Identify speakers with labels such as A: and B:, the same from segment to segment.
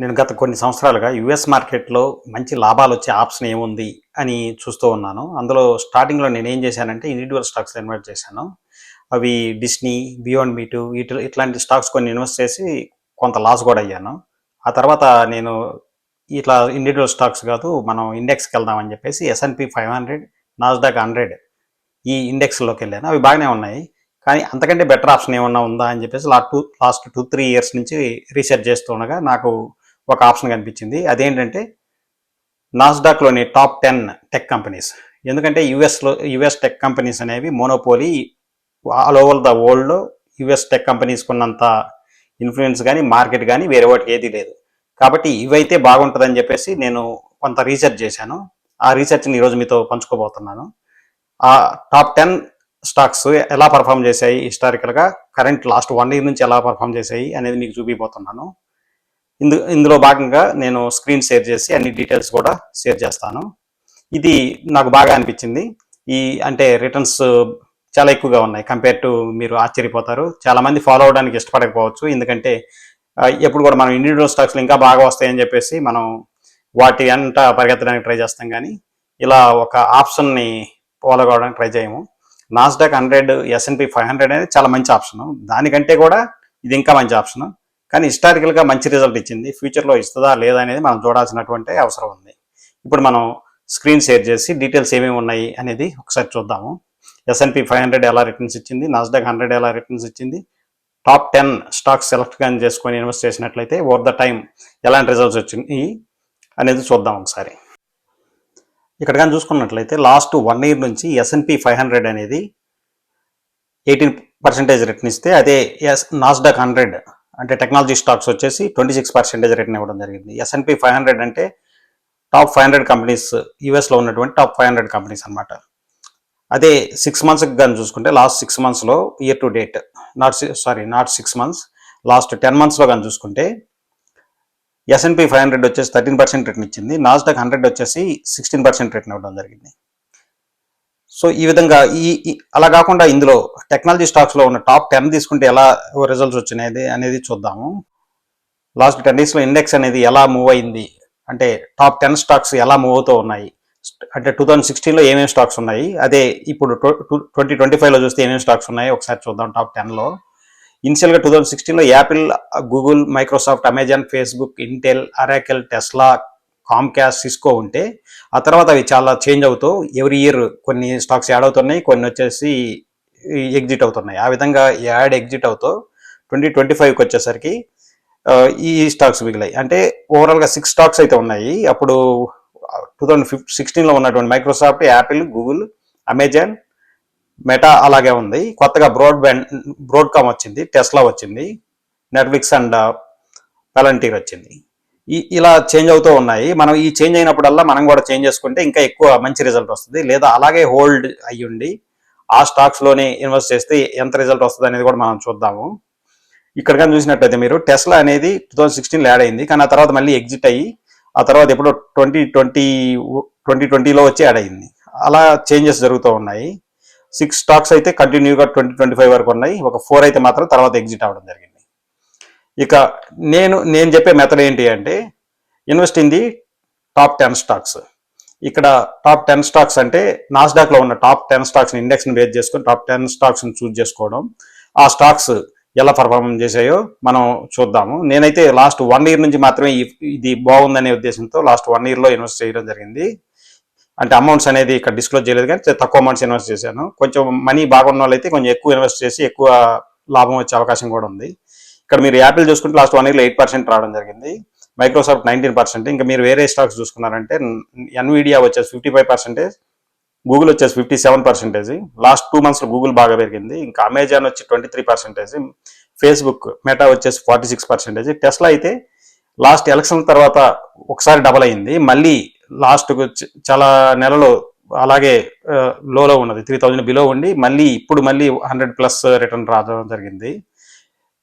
A: నేను గత కొన్ని సంవత్సరాలుగా యుఎస్ మార్కెట్లో మంచి లాభాలు వచ్చే ఆప్షన్ ఏముంది అని చూస్తూ ఉన్నాను. అందులో స్టార్టింగ్లో నేను ఏం చేశానంటే ఇండివిజువల్ స్టాక్స్ ఇన్వెస్ట్ చేశాను. అవి డిస్నీ బియాండ్ మీటు ఇటు ఇట్లాంటి స్టాక్స్ కొన్ని ఇన్వెస్ట్ చేసి కొంత లాస్ కూడా అయ్యాను. ఆ తర్వాత నేను ఇట్లా ఇండివిజువల్ స్టాక్స్ కాదు మనం ఇండెక్స్కి వెళ్దామని చెప్పేసి S and P five hundred Nasdaq hundred ఈ ఇండెక్స్లోకి వెళ్ళాను. అవి బాగానే ఉన్నాయి. కానీ అంతకంటే బెటర్ ఆప్షన్ ఏమన్నా ఉందా అని చెప్పేసి last two last two three years నుంచి రీసెర్చ్ చేస్తుండగా నాకు ఒక ఆప్షన్ కనిపించింది. అదేంటంటే నాస్డాక్లోని టాప్ టెన్ టెక్ కంపెనీస్. ఎందుకంటే యుఎస్లో యుఎస్ టెక్ కంపెనీస్ అనేవి మోనోపోలీ ఆల్ ఓవర్ ద వరల్డ్లో యుఎస్ టెక్ కంపెనీస్కి ఉన్నంత ఇన్ఫ్లుయెన్స్ కానీ మార్కెట్ కానీ వేరే వాటికి ఏది లేదు. కాబట్టి ఇవైతే బాగుంటుందని చెప్పేసి నేను కొంత రీసెర్చ్ చేశాను. ఆ రీసెర్చ్ని ఈరోజు మీతో పంచుకోబోతున్నాను. ఆ టాప్ టెన్ స్టాక్స్ ఎలా పర్ఫామ్ చేశాయి? హిస్టారికల్గా కరెంట్ లాస్ట్ వన్ ఇయర్ నుంచి ఎలా పర్ఫామ్ చేశాయి అనేది మీకు చూపిపోతున్నాను ఇందు ఇందులో భాగంగా నేను స్క్రీన్ షేర్ చేసి అన్ని డీటెయిల్స్ కూడా షేర్ చేస్తాను. ఇది నాకు బాగా అనిపించింది. ఈ అంటే రిటర్న్స్ చాలా ఎక్కువగా ఉన్నాయి కంపేర్ టు మీరు ఆశ్చర్యపోతారు. చాలా మంది ఫాలో అవడానికి ఇష్టపడకపోవచ్చు. ఎందుకంటే ఎప్పుడు కూడా మనం ఇండివిజువల్ స్టాక్స్లు ఇంకా బాగా వస్తాయని చెప్పేసి మనం వాటి అంట పరిగెత్తడానికి ట్రై చేస్తాం కానీ ఇలా ఒక ఆప్షన్ని ఫాలో కావడానికి ట్రై చేయము. Nasdaq hundred S and P five hundred అనేది చాలా మంచి ఆప్షన్. దానికంటే కూడా ఇది ఇంకా మంచి ఆప్షన్. కానీ హిస్టారికల్గా మంచి రిజల్ట్ ఇచ్చింది. ఫ్యూచర్లో ఇస్తుందా లేదా అనేది మనం చూడాల్సినటువంటి అవసరం ఉంది. ఇప్పుడు మనం స్క్రీన్ షేర్ చేసి డీటెయిల్స్ ఏమేమి ఉన్నాయి అనేది ఒకసారి చూద్దాము. S and P five hundred ఎలా రిటర్న్స్ ఇచ్చింది? నాస్డాక్ హండ్రెడ్ ఎలా రిటర్న్స్ ఇచ్చింది? టాప్ టెన్ స్టాక్స్ సెలెక్ట్ కానీ చేసుకొని ఇన్వెస్ట్ చేసినట్లయితే ఓవర్ ద టైం ఎలాంటి రిజల్ట్స్ వచ్చింది అనేది చూద్దాం ఒకసారి. ఇక్కడ కానీ చూసుకున్నట్లయితే లాస్ట్ వన్ ఇయర్ నుంచి S and P five hundred అనేది ఎయిటీన్ పర్సెంటేజ్ రిటర్న్ ఇస్తే అదే ఎస్ నాస్డాక్ హండ్రెడ్ అంటే టెక్నాలజీ స్టాక్స్ వచ్చేసి ట్వంటీ సిక్స్ పర్సెంటేజ్ రిటర్న్ ఇవ్వడం జరిగింది. S and P five hundred అంటే టాప్ ఫైవ్ హండ్రెడ్ కంపెనీస్ యూఎస్లో ఉన్నటువంటి టాప్ ఫైవ్ హండ్రెడ్ కంపెనీస్ అనమాట అదే సిక్స్ మంత్స్కి కానీ చూసుకుంటే లాస్ట్ సిక్స్ మంత్స్లో year to date not sorry not six months last ten మంత్స్లో కానీ చూసుకుంటే S and P five hundred వచ్చేసి థర్టీన్ పర్సెంట్ రిటర్న్ ఇచ్చింది. నాస్డాక్ హండ్రెడ్ వచ్చేసి సిక్స్టీన్ పర్సెంట్ రిటర్న్ ఇవ్వడం జరిగింది. సో ఈ విధంగా ఈ అలా కాకుండా ఇందులో టెక్నాలజీ స్టాక్స్లో ఉన్న టాప్ టెన్ తీసుకుంటే ఎలా రిజల్ట్స్ వచ్చినాయి అనేది చూద్దాము. లాస్ట్ టెన్ డేస్లో ఇండెక్స్ అనేది ఎలా మూవ్ అయింది? అంటే టాప్ టెన్ స్టాక్స్ ఎలా మూవ్ అవుతూ ఉన్నాయి? అంటే టూ థౌజండ్ సిక్స్టీన్లో ఏమేమి స్టాక్స్ ఉన్నాయి? అదే ఇప్పుడు ట్వంటీ ట్వంటీ ఫైవ్లో చూస్తే ఏమేమి స్టాక్స్ ఉన్నాయి? ఒకసారి చూద్దాం టాప్ టెన్లో. ఇనిషియల్గా టూ థౌజండ్ సిక్స్టీన్లో Apple Google Microsoft Amazon Facebook Intel Oracle Tesla Comcast Cisco ఉంటే ఆ తర్వాత అవి చాలా చేంజ్ అవుతూ ఎవ్రీ ఇయర్ కొన్ని స్టాక్స్ యాడ్ అవుతున్నాయి కొన్ని వచ్చేసి ఎగ్జిట్ అవుతున్నాయి. ఆ విధంగా యాడ్ ఎగ్జిట్ అవుతూ ట్వంటీ ట్వంటీ ఫైవ్కి వచ్చేసరికి ఈ స్టాక్స్ మిగిలాయి. అంటే ఓవరాల్గా సిక్స్ స్టాక్స్ అయితే ఉన్నాయి. అప్పుడు టూ థౌజండ్ ఫిఫ్ సిక్స్టీన్లో ఉన్నటువంటి Microsoft Apple Google Amazon Meta అలాగే ఉంది. కొత్తగా బ్రాడ్ బ్యాండ్ బ్రాడ్కామ్ వచ్చింది టెస్లా వచ్చింది నెట్ఫ్లిక్స్ అండ్ పెలంటీర్ వచ్చింది. ఇలా చేంజ్ అవుతూ ఉన్నాయి. మనం ఈ చేంజ్ అయినప్పుడల్లా మనం కూడా చేంజ్ చేసుకుంటే ఇంకా ఎక్కువ మంచి రిజల్ట్ వస్తుంది. లేదా అలాగే హోల్డ్ అయ్యుండి ఆ స్టాక్స్లోనే ఇన్వెస్ట్ చేస్తే ఎంత రిజల్ట్ వస్తుంది అనేది కూడా మనం చూద్దాము. ఇక్కడ కానీ చూసినట్లయితే మీరు టెస్లా అనేది టూ థౌసండ్ సిక్స్టీన్లో యాడ్ అయింది. కానీ ఆ తర్వాత మళ్ళీ ఎగ్జిట్ అయ్యి ఆ తర్వాత ఎప్పుడో ట్వంటీ ట్వంటీ ట్వంటీ ట్వంటీలో వచ్చి యాడ్ అయింది. అలా చేంజెస్ జరుగుతూ ఉన్నాయి. సిక్స్ స్టాక్స్ అయితే కంటిన్యూగా ట్వంటీ ట్వంటీ ఫైవ్ వరకు ఉన్నాయి. ఒక ఫోర్ అయితే మాత్రం తర్వాత ఎగ్జిట్ అవ్వడం జరిగింది. ఇక నేను నేను చెప్పే మెథడ్ ఏంటి అంటే invest in the top ten stocks ఇక్కడ టాప్ టెన్ స్టాక్స్ అంటే నాస్డాక్లో ఉన్న టాప్ టెన్ స్టాక్స్ ఇండెక్స్ని బేస్ చేసుకొని టాప్ టెన్ స్టాక్స్ని చూజ్ చేసుకోవడం. ఆ స్టాక్స్ ఎలా పర్ఫార్మెన్స్ చేసాయో మనం చూద్దాము. నేనైతే లాస్ట్ వన్ ఇయర్ నుంచి మాత్రమే ఇది బాగుందనే ఉద్దేశంతో లాస్ట్ వన్ ఇయర్లో ఇన్వెస్ట్ చేయడం జరిగింది. అంటే అమౌంట్స్ అనేది ఇక్కడ డిస్క్లోజ్ చేయలేదు కానీ తక్కువ అమౌంట్స్ ఇన్వెస్ట్ చేశాను. కొంచెం మనీ బాగున్న వాళ్ళైతే కొంచెం ఎక్కువ ఇన్వెస్ట్ చేసి ఎక్కువ లాభం వచ్చే అవకాశం కూడా ఉంది. ఇక్కడ మీరు యాపిల్ చూసుకుంటే లాస్ట్ వన్ ఇయర్లో ఎయిట్ పర్సెంట్ రావడం జరిగింది. Microsoft nineteen percent. ఇంకా మీరు వేరే స్టాక్స్ చూసుకున్నారంటే ఎన్విడియా వచ్చేసి ఫిఫ్టీ ఫైవ్ పర్సెంటేజ్ గూగుల్ వచ్చేసి fifty seven percentage. Last two మంత్స్లో గూగుల్ బాగా పెరిగింది. ఇంకా అమెజాన్ వచ్చి twenty three percentage. Facebook Meta వచ్చేసి ఫార్టీ సిక్స్ పర్సెంటేజ్. టెస్లా అయితే లాస్ట్ ఎలక్షన్ తర్వాత ఒకసారి డబల్ అయింది. మళ్ళీ లాస్ట్ చాలా నెలలో అలాగే లోలో ఉన్నది. త్రీ థౌజండ్ బిలో ఉండి మళ్ళీ ఇప్పుడు మళ్ళీ హండ్రెడ్ ప్లస్ రిటర్న్ రావడం జరిగింది.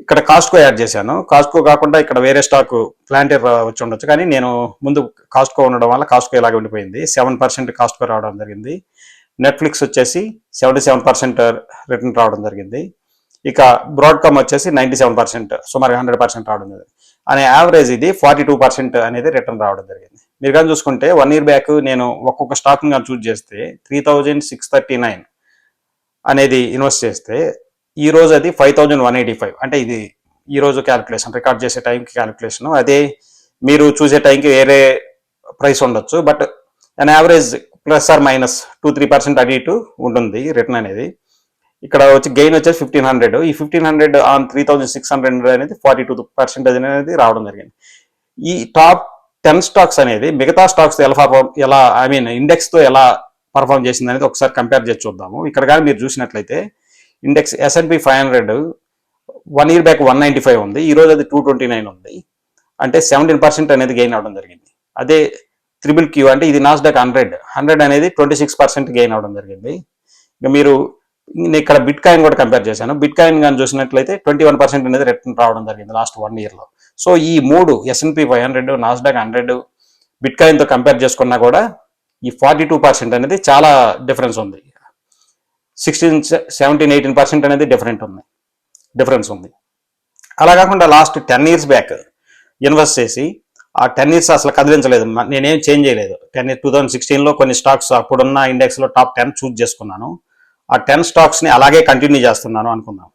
A: ఇక్కడ కాస్ట్కో యాడ్ చేశాను. కాస్ట్కో కాకుండా ఇక్కడ వేరే స్టాక్ ప్లాంటర్ వచ్చి ఉండొచ్చు. కానీ నేను ముందు కాస్ట్కో ఉండడం వల్ల కాస్ట్కో ఇలాగే ఉండిపోయింది. సెవెన్ పర్సెంట్ కాస్ట్కో రావడం జరిగింది. నెట్ఫ్లిక్స్ వచ్చేసి సెవెంటీ సెవెన్ పర్సెంట్ రిటర్న్ రావడం జరిగింది. ఇక బ్రాడ్కామ్ వచ్చేసి నైంటీ సెవెన్ పర్సెంట్ సుమారు హండ్రెడ్ పర్సెంట్ రావడం జరిగింది. అనే యావరేజ్ ఇది ఫార్టీ టూ పర్సెంట్ అనేది రిటర్న్ రావడం జరిగింది. మీరు కానీ చూసుకుంటే వన్ ఇయర్ బ్యాక్ నేను ఒక్కొక్క స్టాక్ని కానీ చూస్ చేస్తే three thousand six thirty nine అనేది ఇన్వెస్ట్ చేస్తే ఈ రోజు అది five thousand one eighty five అంటే ఇది ఈ రోజు క్యాలిక్యులేషన్ రికార్డ్ చేసే టైంకి క్యాలిక్యులేషన్ అదే మీరు చూసే టైంకి వేరే ప్రైస్ ఉండొచ్చు. But an average plus or minus two three percent అటు ఇటు ఉంటుంది రిటర్న్ అనేది. ఇక్కడ వచ్చి గెయిన్ వచ్చేసి ఫిఫ్టీన్ హండ్రెడ్ ఈ fifteen hundred on three thousand six hundred అనేది ఫార్టీ టూ పర్సెంటేజ్ అనేది రావడం జరిగింది. ఈ టాప్ టెన్ స్టాక్స్ అనేది మిగతా స్టాక్స్ ఎలా పర్ఫామ్ ఎలా ఐ మీన్ ఇండెక్స్తో ఎలా పర్ఫామ్ చేసింది అనేది ఒకసారి కంపేర్ చేసి చూద్దాము. ఇక్కడ కానీ మీరు చూసినట్లయితే index S and P five hundred one year back one ninety five ఉంది. ఈ రోజు అది టూ ట్వంటీ నైన్ ఉంది. అంటే సెవెంటీన్ పర్సెంట్ అనేది గెయిన్ అవడం జరిగింది. అదే త్రిబుల్ క్యూ అంటే ఇది నాస్డాక్ హండ్రెడ్ హండ్రెడ్ అనేది ట్వంటీ సిక్స్ పర్సెంట్ గెయిన్ అవడం జరిగింది. ఇక మీరు నేను ఇక్కడ బిట్ కాయిన్ కూడా కంపేర్ చేశాను. బిట్ కాయిన్ కానీ చూసినట్లయితే ట్వంటీ వన్ పర్సెంట్ అనేది రిటర్న్ రావడం జరిగింది లాస్ట్ వన్ ఇయర్లో సో ఈ మూడు S and P five hundred Nasdaq hundred bit కాయిన్తో కంపేర్ చేసుకున్నా కూడా ఈ ఫార్టీ టూ పర్సెంట్ అనేది చాలా డిఫరెన్స్ ఉంది. సిక్స్టీన్ సెవెంటీన్ ఎయిటీన్ పర్సెంట్ అనేది డిఫరెంట్ ఉంది. డిఫరెన్స్ ఉంది. అలా కాకుండా last ten years back invest చేసి ఆ టెన్ ఇయర్స్ అసలు కదిలించలేదు. నేనేం చేంజ్ చేయలేదు. టెన్ ఇయర్ టూ థౌసండ్ సిక్స్టీన్లో కొన్ని స్టాక్స్ అప్పుడున్న ఇండెక్స్లో టాప్ టెన్ చూజ్ చేసుకున్నాను. ఆ టెన్ స్టాక్స్ని అలాగే కంటిన్యూ చేస్తున్నాను అనుకుందాం.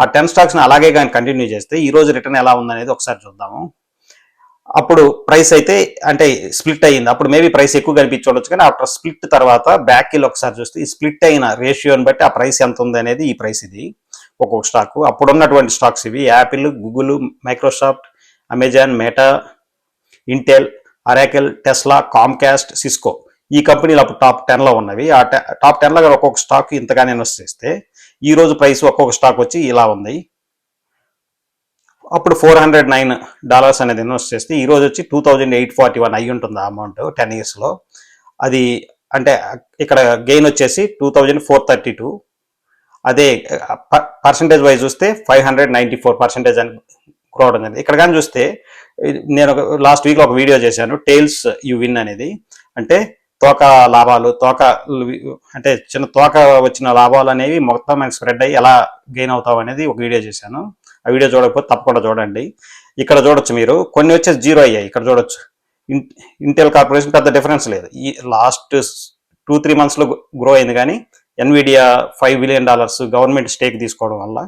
A: ఆ టెన్ స్టాక్స్ని అలాగే కానీ కంటిన్యూ చేస్తే ఈరోజు రిటర్న్ ఎలా ఉందనేది ఒకసారి చూద్దాము. అప్పుడు ప్రైస్ అయితే అంటే స్ప్లిట్ అయ్యింది. అప్పుడు మేబీ ప్రైస్ ఎక్కువ కనిపించవచ్చు కానీ ఆఫ్టర్ స్ప్లిట్ తర్వాత బ్యాక్ కిల్ ఒకసారి చూస్తే ఈ స్ప్లిట్ అయిన రేషియోని బట్టి ఆ ప్రైస్ ఎంత ఉంది అనేది ఈ ప్రైస్ ఇది. ఒక్కొక్క స్టాక్ అప్పుడు ఉన్నటువంటి స్టాక్స్ ఇవి. Apple Google Microsoft Amazon Meta Intel Oracle Tesla Comcast Cisco ఈ కంపెనీలు అప్పుడు టాప్ టెన్లో ఉన్నవి. ఆ టాప్ టెన్లో ఒక్కొక్క స్టాక్ ఇంతగానే ఇన్వెస్ట్ చేస్తే ఈరోజు ప్రైస్ ఒక్కొక్క స్టాక్ వచ్చి ఇలా ఉంది. అప్పుడు ఫోర్ హండ్రెడ్ నైన్ డాలర్స్ అనేది ఇన్వెస్ట్ చేస్తే ఈరోజు వచ్చి two thousand eight forty one అయ్యి ఉంటుంది ఆ అమౌంట్ టెన్ ఇయర్స్లో అది అంటే ఇక్కడ గెయిన్ వచ్చేసి two thousand four thirty two. అదే పర్సంటేజ్ వైజ్ చూస్తే five hundred ninety four percentage అని గ్రో అవడం జరిగింది ఇక్కడ కానీ చూస్తే నేను లాస్ట్ వీక్లో ఒక వీడియో చేశాను. టేల్స్ యు విన్ అనేది. అంటే తోక లాభాలు తోక అంటే చిన్న తోక వచ్చిన లాభాలు అనేవి మొత్తం మనకి స్ప్రెడ్ అయ్యి ఎలా గెయిన్ అవుతావు అనేది ఒక వీడియో చేశాను. ఆ వీడియో చూడకపోతే తప్పకుండా చూడండి. ఇక్కడ చూడొచ్చు మీరు. కొన్ని వచ్చేసి జీరో అయ్యాయి. ఇక్కడ చూడొచ్చు. ఇంటెల్ కార్పొరేషన్ పెద్ద డిఫరెన్స్ లేదు. ఈ లాస్ట్ టూ త్రీ మంత్స్లో గ్రో అయింది కానీ Nvidia five billion dollars government stake తీసుకోవడం వల్ల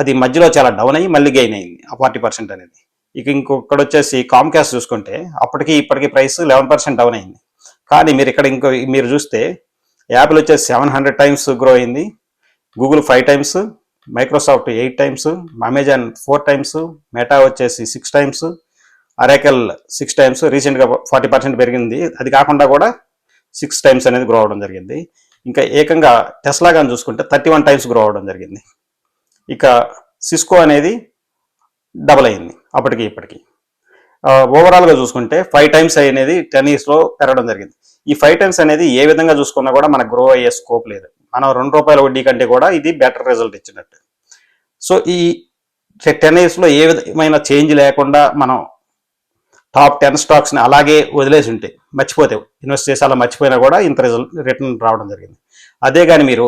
A: అది మధ్యలో చాలా డౌన్ అయ్యి మళ్ళీ గెయిన్ అయింది. ఆ ఫార్టీ పర్సెంట్ అనేది. ఇక ఇంకొకటి వచ్చేసి కామ్కాస్ చూసుకుంటే అప్పటికి ఇప్పటికి ప్రైస్ లెవెన్ పర్సెంట్ డౌన్ అయింది. కానీ మీరు ఇక్కడ ఇంకో మీరు చూస్తే యాపిల్ వచ్చేసి సెవెన్ హండ్రెడ్ టైమ్స్ గ్రో అయింది. Google five times Microsoft eight times Amazon four times Meta వచ్చేసి six times Oracle six times రీసెంట్గా ఫార్టీ పర్సెంట్ పెరిగింది. అది కాకుండా కూడా సిక్స్ టైమ్స్ అనేది గ్రో అవడం జరిగింది. ఇంకా ఏకంగా టెస్లా కానీ చూసుకుంటే థర్టీ వన్ టైమ్స్ గ్రో అవడం జరిగింది. ఇక సిస్కో అనేది డబల్ అయింది అప్పటికి ఇప్పటికి. ఓవరాల్గా చూసుకుంటే ఫైవ్ టైమ్స్ అనేది టెన్ ఇయర్స్లో పెరగడం జరిగింది. ఈ ఫైవ్ టైమ్స్ అనేది ఏ విధంగా చూసుకున్నా కూడా మనకు గ్రో అయ్యే స్కోప్ లేదు. మనం రెండు రూపాయల వడ్డీ కంటే కూడా ఇది బెటర్ రిజల్ట్ ఇచ్చినట్టు. సో ఈ టెన్ ఇయర్స్లో ఏ విధమైన చేంజ్ లేకుండా మనం టాప్ టెన్ స్టాక్స్ని అలాగే వదిలేసి ఉంటే మర్చిపోతే ఇన్వెస్ట్ చేసి అలా మర్చిపోయినా కూడా ఇంత రిజల్ట్ రిటర్న్ రావడం జరిగింది. అదే కానీ మీరు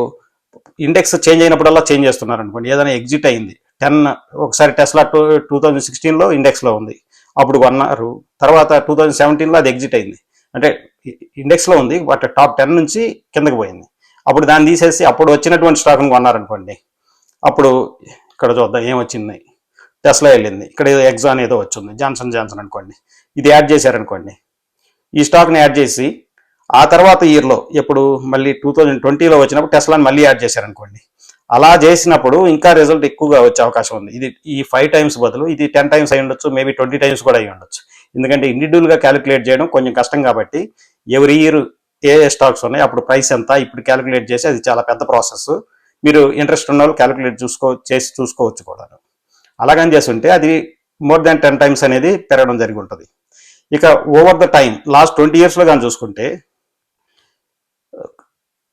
A: ఇండెక్స్ చేంజ్ అయినప్పుడల్లా చేంజ్ చేస్తున్నారు అనుకోండి. ఏదైనా ఎగ్జిట్ అయింది. టెన్ ఒకసారి టెస్లా టూ టూ థౌజండ్ సిక్స్టీన్లో ఇండెక్స్లో ఉంది. అప్పుడు కొన్నారు తర్వాత టూ థౌజండ్ సెవెంటీన్లో అది ఎగ్జిట్ అయింది. అంటే ఇండెక్స్లో ఉంది బట్ టాప్ టెన్ నుంచి కిందకి పోయింది. అప్పుడు దాన్ని తీసేసి అప్పుడు వచ్చినటువంటి స్టాక్ని కొన్నారనుకోండి అప్పుడు ఇక్కడ చూద్దాం ఏం వచ్చింది. టెస్లా వెళ్ళింది ఇక్కడ ఏదో ఎగ్జాన్ ఏదో వచ్చింది జాన్సన్ జాన్సన్ అనుకోండి ఇది యాడ్ చేశారనుకోండి ఈ స్టాక్ని యాడ్ చేసి ఆ తర్వాత ఇయర్లో ఇప్పుడు మళ్ళీ టూ థౌజండ్ ట్వంటీలో వచ్చినప్పుడు టెస్లాని మళ్ళీ యాడ్ చేశారనుకోండి అలా చేసినప్పుడు ఇంకా రిజల్ట్ ఎక్కువగా వచ్చే అవకాశం ఉంది. ఇది ఈ ఫైవ్ టైమ్స్ బదులు ఇది టెన్ టైమ్స్ అయి ఉండొచ్చు మేబీ ట్వంటీ టైమ్స్ కూడా అయి ఉండొచ్చు. ఎందుకంటే ఇండివిజువల్గా క్యాలిక్యులేట్ చేయడం కొంచెం కష్టం కాబట్టి ఎవరి ఇయర్ ఏ ఏ స్టాక్స్ ఉన్నాయి అప్పుడు ప్రైస్ ఎంత ఇప్పుడు క్యాలిక్యులేట్ చేసి అది చాలా పెద్ద ప్రాసెస్ మీరు ఇంట్రెస్ట్ ఉన్న వాళ్ళు క్యాలిక్యులేట్ చూసుకో చేసి చూసుకోవచ్చు కూడా. అలాగని చేస్తుంటే అది మోర్ దాన్ టెన్ టైమ్స్ అనేది పెరగడం జరిగి ఉంటుంది. ఇక over the time last twenty ఇయర్స్లో కానీ చూసుకుంటే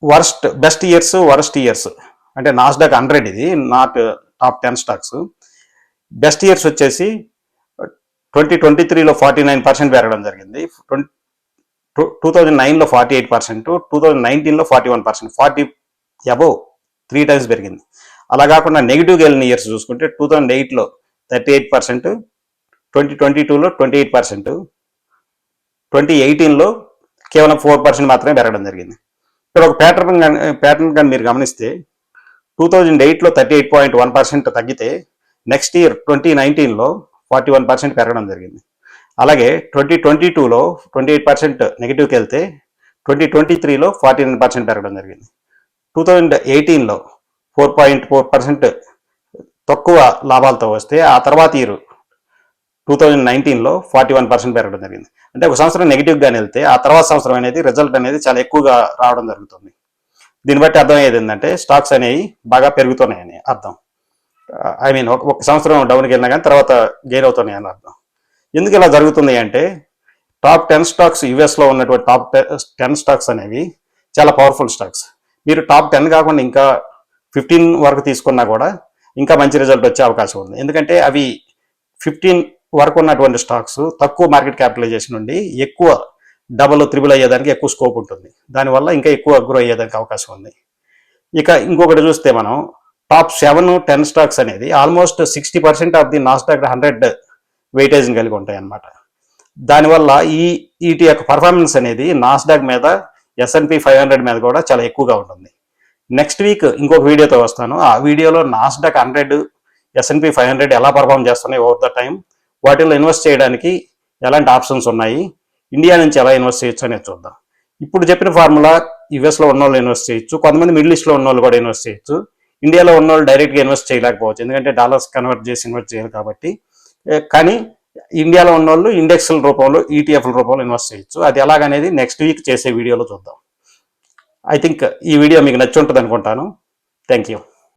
A: worst best years worst years అంటే నాస్డాక్ హండ్రెడ్ ఇది not top ten stocks. Best years వచ్చేసి ట్వంటీ ట్వంటీ త్రీలో ఫార్టీ నైన్ పర్సెంట్ పెరగడం జరిగింది. ట్వంటీ టూ థౌజండ్ నైన్లో forty eight percent two thousand నైన్టీన్లో forty one percent forty above three times పెరిగింది. అలా కాకుండా నెగిటివ్గా వెళ్ళిన ఇయర్స్ చూసుకుంటే టూ థౌజండ్ ఎయిట్లో thirty eight percent twenty twenty టూలో ట్వంటీ ఎయిట్ పర్సెంట్ ట్వంటీ ఎయిటీన్లో కేవలం ఫోర్ పర్సెంట్ మాత్రమే పెరగడం జరిగింది. ఇక్కడ ఒక ప్యాటర్న్ కానీ ప్యాటర్న్ కానీ మీరు గమనిస్తే టూ థౌజండ్ ఎయిట్లో thirty eight point one percent తగ్గితే నెక్స్ట్ ఇయర్ ట్వంటీ నైన్టీన్లో ఫార్టీ వన్ పర్సెంట్ పెరగడం జరిగింది. అలాగే ట్వంటీ ట్వంటీ టూలో ట్వంటీ ఎయిట్ పర్సెంట్ నెగిటివ్కి వెళ్తే ట్వంటీ ట్వంటీ త్రీలో ఫార్టీ నైన్ పర్సెంట్ పెరగడం జరిగింది. టూ థౌజండ్ ఎయిటీన్లో ఫోర్ పాయింట్ ఫోర్ పర్సెంట్ తక్కువ లాభాలతో వస్తే ఆ తర్వాత ఇయర్ టూ థౌజండ్ నైన్టీన్లో ఫార్టీ వన్ పర్సెంట్ పెరగడం జరిగింది. అంటే ఒక సంవత్సరం నెగిటివ్గానే వెళ్తే ఆ తర్వాత సంవత్సరం అనేది రిజల్ట్ అనేది చాలా ఎక్కువగా రావడం జరుగుతుంది. దీన్ని బట్టి అర్థమయ్యేది ఏంటంటే స్టాక్స్ అనేవి బాగా పెరుగుతున్నాయని అర్థం. ఐ మీన్ ఒక ఒక సంవత్సరం డౌన్కి వెళ్ళినా కానీ తర్వాత గెయిన్ అవుతున్నాయి అని అర్థం. ఎందుకు ఇలా జరుగుతుంది అంటే టాప్ టెన్ స్టాక్స్ యుఎస్లో ఉన్నటువంటి టాప్ టెన్ స్టాక్స్ అనేవి చాలా పవర్ఫుల్ స్టాక్స్ మీరు టాప్ టెన్ కాకుండా ఇంకా ఫిఫ్టీన్ వరకు తీసుకున్నా కూడా ఇంకా మంచి రిజల్ట్ వచ్చే అవకాశం ఉంది. ఎందుకంటే అవి ఫిఫ్టీన్ వరకు ఉన్నటువంటి స్టాక్స్ తక్కువ మార్కెట్ క్యాపిటలైజేషన్ నుండి ఎక్కువ డబల్ త్రిబుల్ అయ్యేదానికి ఎక్కువ స్కోప్ ఉంటుంది. దానివల్ల ఇంకా ఎక్కువ గ్రో అయ్యేదానికి అవకాశం ఉంది. ఇక ఇంకొకటి చూస్తే మనం టాప్ సెవెన్ టెన్ స్టాక్స్ అనేది almost sixty percent of the Nasdaq hundred వెయిటేజ్ని కలిగి ఉంటాయి అన్నమాట దానివల్ల ఈ వీటి యొక్క పర్ఫార్మెన్స్ అనేది నాస్డాక్ మీద ఎస్ఎన్పి ఫైవ్ హండ్రెడ్ మీద కూడా చాలా ఎక్కువగా ఉంటుంది. నెక్స్ట్ వీక్ ఇంకొక వీడియోతో వస్తాను. ఆ వీడియోలో Nasdaq hundred S and P five hundred ఎలా పర్ఫామ్ చేస్తున్నాయి ఓవర్ ద టైం వాటిలో ఇన్వెస్ట్ చేయడానికి ఎలాంటి ఆప్షన్స్ ఉన్నాయి ఇండియా నుంచి ఎలా ఇన్వెస్ట్ చేయొచ్చు అనేది చూద్దాం. ఇప్పుడు చెప్పిన ఫార్ములా యుఎస్లో ఉన్న వాళ్ళు ఇన్వెస్ట్ చేయొచ్చు కొంతమంది మిడిల్ ఈస్ట్లో ఉన్న వాళ్ళు కూడా ఇన్వెస్ట్ చేయొచ్చు. ఇండియాలో ఉన్న వాళ్ళు డైరెక్ట్గా ఇన్వెస్ట్ చేయలేకపోవచ్చు ఎందుకంటే డాలర్స్ కన్వర్ట్ చేసి ఇన్వెస్ట్ చేయాలి కాబట్టి. కానీ ఇండియాలో ఉన్న వాళ్ళు ఇండెక్స్ల రూపంలో ఈటీఎఫ్ల రూపంలో ఇన్వెస్ట్ చేయొచ్చు. అది ఎలాగనేది నెక్స్ట్ వీక్ చేసే వీడియోలో చూద్దాం. ఐ థింక్ ఈ వీడియో మీకు నచ్చి ఉంటుంది అనుకుంటాను థ్యాంక్ యూ